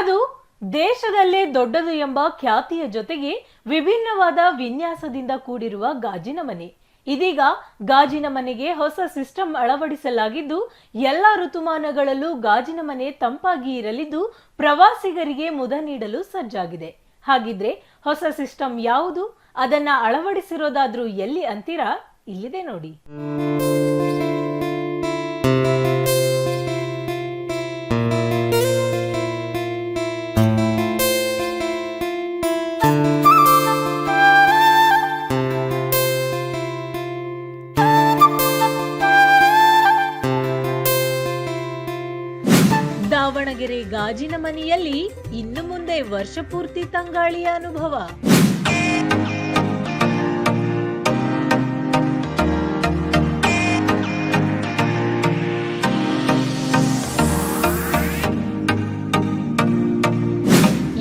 ಅದು ದೇಶದಲ್ಲೇ ದೊಡ್ಡದು ಎಂಬ ಖ್ಯಾತಿಯ ಜೊತೆಗೆ ವಿಭಿನ್ನವಾದ ವಿನ್ಯಾಸದಿಂದ ಕೂಡಿರುವ ಗಾಜಿನ ಮನೆ. ಇದೀಗ ಗಾಜಿನ ಮನೆಗೆ ಹೊಸ ಸಿಸ್ಟಮ್ ಅಳವಡಿಸಲಾಗಿದ್ದು, ಎಲ್ಲ ಋತುಮಾನಗಳಲ್ಲೂ ಗಾಜಿನ ಮನೆ ತಂಪಾಗಿ ಇರಲಿದ್ದು ಪ್ರವಾಸಿಗರಿಗೆ ಮುದ ನೀಡಲು ಸಜ್ಜಾಗಿದೆ. ಹಾಗಿದ್ರೆ ಹೊಸ ಸಿಸ್ಟಮ್ ಯಾವುದು? ಅದನ್ನ ಅಳವಡಿಸಿರೋದಾದ್ರೂ ಎಲ್ಲಿ ಅಂತೀರಾ? ಇಲ್ಲಿದೆ ನೋಡಿ. ಗಾಜಿನ ಮನೆಯಲ್ಲಿ ಇನ್ನು ಮುಂದೆ ವರ್ಷಪೂರ್ತಿ ತಂಗಾಳಿಯ ಅನುಭವ.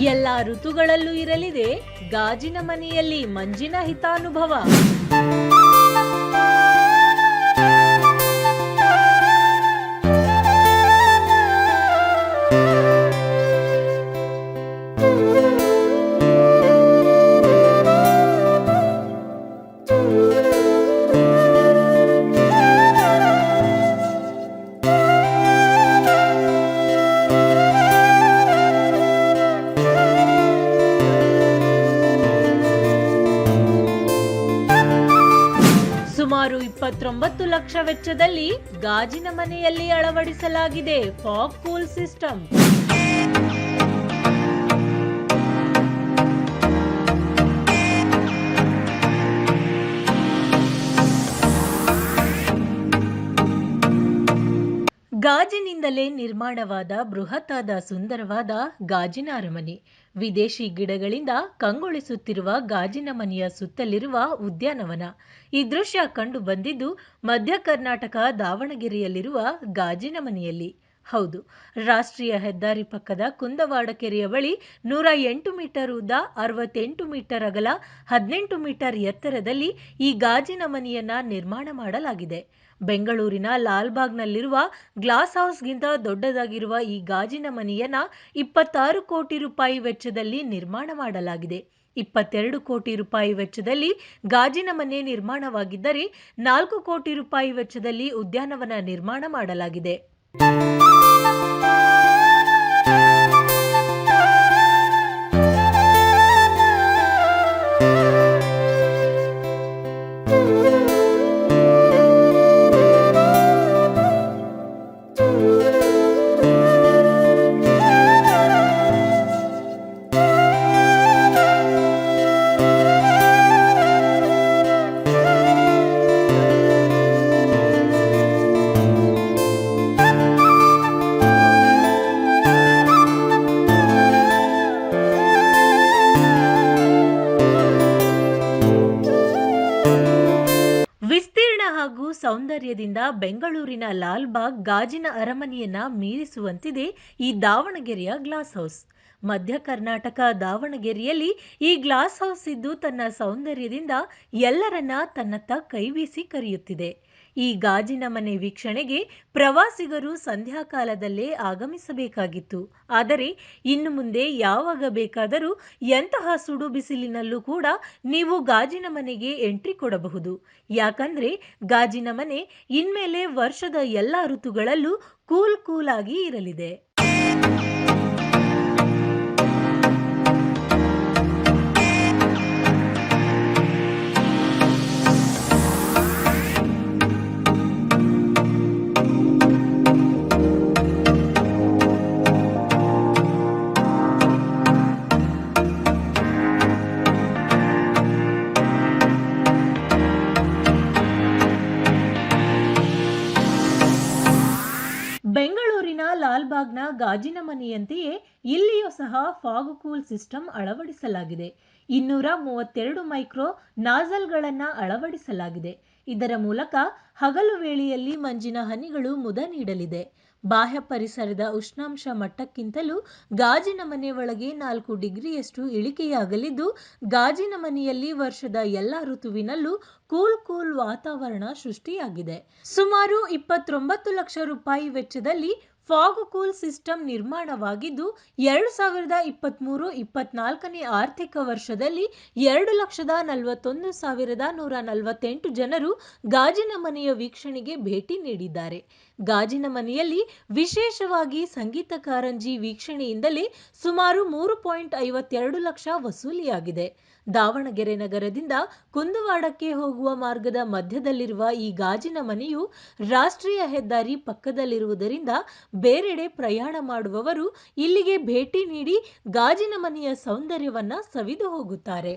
ಎಲ್ಲ ಋತುಗಳಲ್ಲೂ ಇರಲಿದೆ ಗಾಜಿನ ಮನೆಯಲ್ಲಿ ಮಂಜಿನ ಹಿತಾನುಭವ. ಲಕ್ಷ ವೆಚ್ಚದಲ್ಲಿ ಗಾಜಿನ ಮನೆಯಲ್ಲಿ ಅಳವಡಿಸಲಾಗಿದೆ ಫಾಗ್ ಕೂಲ್ ಸಿಸ್ಟಮ್. ಗಾಜಿನಿಂದಲೇ ನಿರ್ಮಾಣವಾದ ಬೃಹತ್ತಾದ ಸುಂದರವಾದ ಗಾಜಿನ ಅರಮನೆ. ವಿದೇಶಿ ಗಿಡಗಳಿಂದ ಕಂಗೊಳಿಸುತ್ತಿರುವ ಗಾಜಿನ ಮನೆಯ ಸುತ್ತಲಿರುವ ಉದ್ಯಾನವನ. ಈ ದೃಶ್ಯ ಕಂಡು ಬಂದಿದ್ದು ಮಧ್ಯ ಕರ್ನಾಟಕ ದಾವಣಗೆರೆಯಲ್ಲಿರುವ ಗಾಜಿನ ಮನೆಯಲ್ಲಿ. ಹೌದು, ರಾಷ್ಟ್ರೀಯ ಹೆದ್ದಾರಿ ಪಕ್ಕದ ಕುಂದವಾಡ ಕೆರೆಯ ಬಳಿ ನೂರ ಎಂಟು ಮೀಟರ್ ಉದ್ದ ಅರವತ್ತೆಂಟು ಮೀಟರ್ ಅಗಲ ಹದಿನೆಂಟು ಮೀಟರ್ ಎತ್ತರದಲ್ಲಿ ಈ ಗಾಜಿನ ಮನೆಯನ್ನ ನಿರ್ಮಾಣ ಮಾಡಲಾಗಿದೆ. ಬೆಂಗಳೂರಿನ ಲಾಲ್ಬಾಗ್ನಲ್ಲಿರುವ ಗ್ಲಾಸ್ ಹೌಸ್ಗಿಂತ ದೊಡ್ಡದಾಗಿರುವ ಈ ಗಾಜಿನ ಮನೆಯನ್ನ ಇಪ್ಪತ್ತಾರು ಕೋಟಿ ರೂಪಾಯಿ ವೆಚ್ಚದಲ್ಲಿ ನಿರ್ಮಾಣ ಮಾಡಲಾಗಿದೆ. ಇಪ್ಪತ್ತೆರಡು ಕೋಟಿ ರೂಪಾಯಿ ವೆಚ್ಚದಲ್ಲಿ ಗಾಜಿನ ಮನೆ ನಿರ್ಮಾಣವಾಗಿದ್ದರೆ ನಾಲ್ಕು ಕೋಟಿ ರೂಪಾಯಿ ವೆಚ್ಚದಲ್ಲಿ ಉದ್ಯಾನವನ ನಿರ್ಮಾಣ ಮಾಡಲಾಗಿದೆ. ಸೌಂದರ್ಯದಿಂದ ಬೆಂಗಳೂರಿನ ಲಾಲ್ಬಾಗ್ ಗಾಜಿನ ಅರಮನೆಯನ್ನ ಮೀರಿಸುವಂತಿದೆ ಈ ದಾವಣಗೆರೆಯ ಗ್ಲಾಸ್ ಹೌಸ್. ಮಧ್ಯ ಕರ್ನಾಟಕ ದಾವಣಗೆರೆಯಲ್ಲಿ ಈ ಗ್ಲಾಸ್ ಹೌಸ್ ಇದ್ದು ತನ್ನ ಸೌಂದರ್ಯದಿಂದ ಎಲ್ಲರನ್ನ ತನ್ನತ್ತ ಕೈವೀಸಿ ಕರೆಯುತ್ತಿದೆ. ಈ ಗಾಜಿನ ಮನೆ ವೀಕ್ಷಣೆಗೆ ಪ್ರವಾಸಿಗರು ಸಂಧ್ಯಾಕಾಲದಲ್ಲೇ ಆಗಮಿಸಬೇಕಾಗಿತ್ತು. ಆದರೆ ಇನ್ನು ಮುಂದೆ ಯಾವಾಗ ಬೇಕಾದರೂ ಎಂತಹ ಸುಡು ಬಿಸಿಲಿನಲ್ಲೂ ಕೂಡ ನೀವು ಗಾಜಿನ ಮನೆಗೆ ಎಂಟ್ರಿ ಕೊಡಬಹುದು. ಯಾಕಂದ್ರೆ ಗಾಜಿನ ಮನೆ ಇನ್ಮೇಲೆ ವರ್ಷದ ಎಲ್ಲ ಋತುಗಳಲ್ಲೂ ಕೂಲ್ ಕೂಲ್ ಆಗಿ ಇರಲಿದೆ. ಲಾಲ್ಬಾಗ್ನ ಗಾಜಿನ ಮನೆಯಂತೆಯೇ ಇಲ್ಲಿಯೂ ಸಹ ಫಾಗ್ ಕೂಲ್ ಸಿಸ್ಟಮ್ ಅಳವಡಿಸಲಾಗಿದೆ. ಇನ್ನೂರ ಮೂವತ್ತೆರಡು ಮೈಕ್ರೋ ನಾಜಲ್ಗಳನ್ನು ಅಳವಡಿಸಲಾಗಿದೆ. ಇದರ ಮೂಲಕ ಹಗಲು ವೇಳೆಯಲ್ಲಿ ಮಂಜಿನ ಹನಿಗಳು ಮುದ ನೀಡಲಿದೆ. ಬಾಹ್ಯ ಪರಿಸರದ ಉಷ್ಣಾಂಶ ಮಟ್ಟಕ್ಕಿಂತಲೂ ಗಾಜಿನ ಮನೆ ಒಳಗೆ ನಾಲ್ಕು ಡಿಗ್ರಿಯಷ್ಟು ಇಳಿಕೆಯಾಗಲಿದ್ದು ಗಾಜಿನ ಮನೆಯಲ್ಲಿ ವರ್ಷದ ಎಲ್ಲ ಋತುವಿನಲ್ಲೂ ಕೂಲ್ ಕೂಲ್ ವಾತಾವರಣ ಸೃಷ್ಟಿಯಾಗಿದೆ. ಸುಮಾರು ಇಪ್ಪತ್ತೊಂಬತ್ತು ಲಕ್ಷ ರೂಪಾಯಿ ವೆಚ್ಚದಲ್ಲಿ ಫಾಗ್ ಕೂಲ್ ಸಿಸ್ಟಮ್ ನಿರ್ಮಾಣವಾಗಿದ್ದು, ಎರಡು ಸಾವಿರದ ಇಪ್ಪತ್ತ್ಮೂರು ಇಪ್ಪತ್ನಾಲ್ಕನೇ ಆರ್ಥಿಕ ವರ್ಷದಲ್ಲಿ ಎರಡು ಲಕ್ಷದ ನಲವತ್ತೊಂದು ಸಾವಿರದ ನೂರ ನಲವತ್ತೆಂಟು ಜನರು ಗಾಜಿನ ಮನೆಯ ವೀಕ್ಷಣೆಗೆ ಭೇಟಿ ನೀಡಿದ್ದಾರೆ. ಗಾಜಿನ ಮನೆಯಲ್ಲಿ ವಿಶೇಷವಾಗಿ ಸಂಗೀತ ಕಾರಂಜಿ ವೀಕ್ಷಣೆಯಿಂದಲೇ ಸುಮಾರು ಮೂರು ಪಾಯಿಂಟ್ ಐವತ್ತೆರಡು ಲಕ್ಷ ವಸೂಲಿಯಾಗಿದೆ. ದಾವಣಗೆರೆ ನಗರದಿಂದ ಕುಂದುವಾಡಕ್ಕೆ ಹೋಗುವ ಮಾರ್ಗದ ಮಧ್ಯದಲ್ಲಿರುವ ಈ ಗಾಜಿನ ಮನೆಯು ರಾಷ್ಟ್ರೀಯ ಹೆದ್ದಾರಿ ಪಕ್ಕದಲ್ಲಿರುವುದರಿಂದ ಬೇರೆಡೆ ಪ್ರಯಾಣ ಮಾಡುವವರು ಇಲ್ಲಿಗೆ ಭೇಟಿ ನೀಡಿ ಗಾಜಿನ ಮನೆಯ ಸೌಂದರ್ಯವನ್ನ ಸವಿದು ಹೋಗುತ್ತಾರೆ.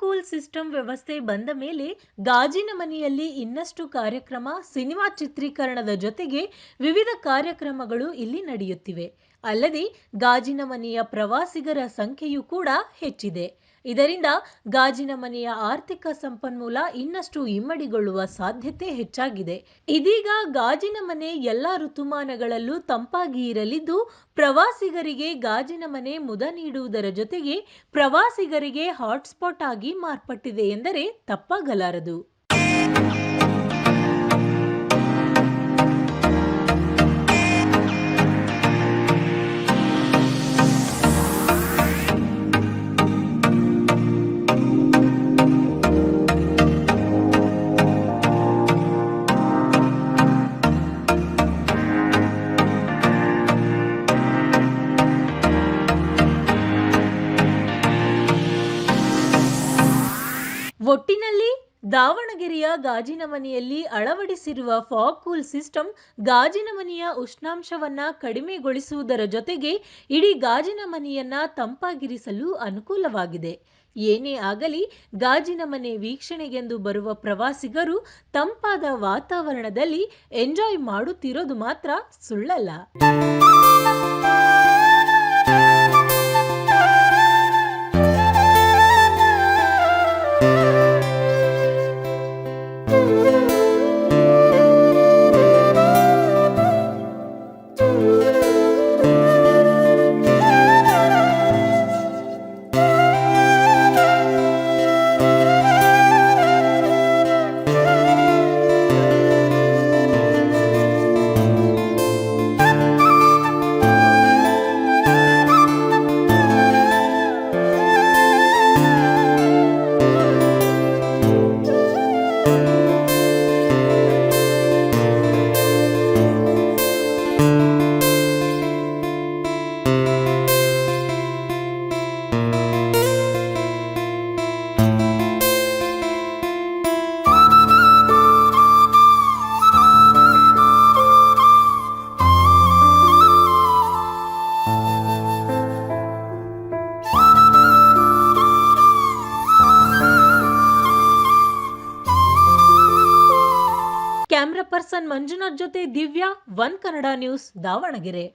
ಕೂಲ್ ಸಿಸ್ಟಮ್ ವ್ಯವಸ್ಥೆ ಬಂದ ಮೇಲೆ ಗಾಜಿನ ಮನೆಯಲ್ಲಿ ಇನ್ನಷ್ಟು ಕಾರ್ಯಕ್ರಮ, ಸಿನಿಮಾ ಚಿತ್ರೀಕರಣದ ಜೊತೆಗೆ ವಿವಿಧ ಕಾರ್ಯಕ್ರಮಗಳು ಇಲ್ಲಿ ನಡೆಯುತ್ತಿವೆ. ಅಲ್ಲದೆ ಗಾಜಿನ ಮನೆಯ ಪ್ರವಾಸಿಗರ ಸಂಖ್ಯೆಯೂ ಕೂಡ ಹೆಚ್ಚಿದೆ. ಇದರಿಂದ ಗಾಜಿನ ಮನೆಯ ಆರ್ಥಿಕ ಸಂಪನ್ಮೂಲ ಇನ್ನಷ್ಟು ಇಮ್ಮಡಿಗೊಳ್ಳುವ ಸಾಧ್ಯತೆ ಹೆಚ್ಚಾಗಿದೆ. ಇದೀಗ ಗಾಜಿನ ಮನೆ ಎಲ್ಲ ಋತುಮಾನಗಳಲ್ಲೂ ತಂಪಾಗಿ ಇರಲಿದ್ದು, ಪ್ರವಾಸಿಗರಿಗೆ ಗಾಜಿನ ಮನೆ ಮುದ ನೀಡುವುದರ ಜೊತೆಗೆ ಪ್ರವಾಸಿಗರಿಗೆ ಹಾಟ್ಸ್ಪಾಟ್ ಆಗಿ ಮಾರ್ಪಟ್ಟಿದೆ ಎಂದರೆ ತಪ್ಪಾಗಲಾರದು. ದಾವಣಗೆರೆಯ ಗಾಜಿನ ಮನೆಯಲ್ಲಿ ಅಳವಡಿಸಿರುವ ಫಾಗ್ ಕೂಲ್ ಸಿಸ್ಟಮ್ ಗಾಜಿನ ಮನೆಯ ಉಷ್ಣಾಂಶವನ್ನ ಕಡಿಮೆಗೊಳಿಸುವುದರ ಜೊತೆಗೆ ಇಡೀ ಗಾಜಿನ ಮನೆಯನ್ನ ತಂಪಾಗಿರಿಸಲು ಅನುಕೂಲವಾಗಿದೆ. ಏನೇ ಆಗಲಿ ಗಾಜಿನ ಮನೆ ವೀಕ್ಷಣೆಗೆಂದು ಬರುವ ಪ್ರವಾಸಿಗರು ತಂಪಾದ ವಾತಾವರಣದಲ್ಲಿ ಎಂಜಾಯ್ ಮಾಡುತ್ತಿರೋದು ಮಾತ್ರ ಸುಳ್ಳಲ್ಲ. ಪರ್ಸನ್ ಮಂಜುನಾಥ್ ಜೊತೆ ದಿವ್ಯಾ ಒನ್ ಕನ್ನಡ ನ್ಯೂಸ್ ದಾವಣಗೆರೆ.